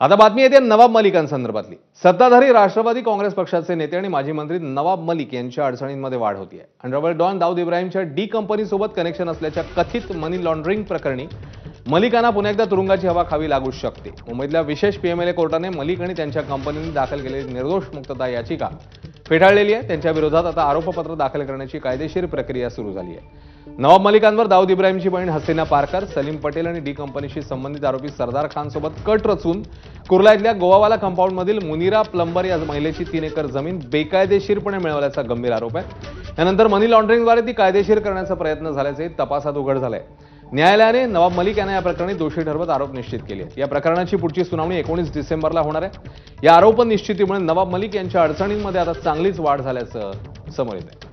आता बातमी येते नवाब मलिकांसंदर्भातली. सत्ताधारी राष्ट्रवादी काँग्रेस पक्षाचे नेते आणि माजी मंत्री नवाब मलिक यांच्या अडचणींमध्ये वाढ होती आहे अंडरवर्ल्ड डॉन दाऊद इब्राहिमच्या डी कंपनीसोबत कनेक्शन असल्याच्या कथित मनी लॉन्ड्रिंग प्रकरणी मलिकांना पुन्हा एकदा तुरुंगाची हवा खावी लागू शकते. मुंबईतल्या विशेष पीएमएलए कोर्टाने मलिक आणि त्यांच्या कंपनीने दाखल केलेली निर्दोष मुक्तता याचिका फेटाळलेली आहे. त्यांच्या विरोधात आता आरोपपत्र दाखल करण्याची कायदेशीर प्रक्रिया सुरू झाली आहे. नवाब मलिकांवर दाऊद इब्राहिमची बहीण हसीना पारकर सलीम पटेल आणि डी कंपनीशी संबंधित आरोपी सरदार खानसोबत कट रचून कुर्ला इथल्या गोवावाला कंपाऊंडमधील मुनिरा प्लंबर या महिलेची तीन एकर जमीन बेकायदेशीरपणे मिळवल्याचा गंभीर आरोप आहे. त्यानंतर मनी लॉन्ड्रिंगद्वारे ती कायदेशीर करण्याचा प्रयत्न झाल्याचे तपासात उघड झालंय. न्यायालयाने नवाब मलिक यांना या प्रकरणी दोषी ठरवत आरोप निश्चित केले आहेत. या प्रकरणाची पुढची सुनावणी एकोणीस डिसेंबरला होणार आहे या आरोप निश्चितीमुळे नवाब मलिक यांच्या अडचणींमध्ये आता चांगलीच वाढ झाल्याचं समोर येत आहे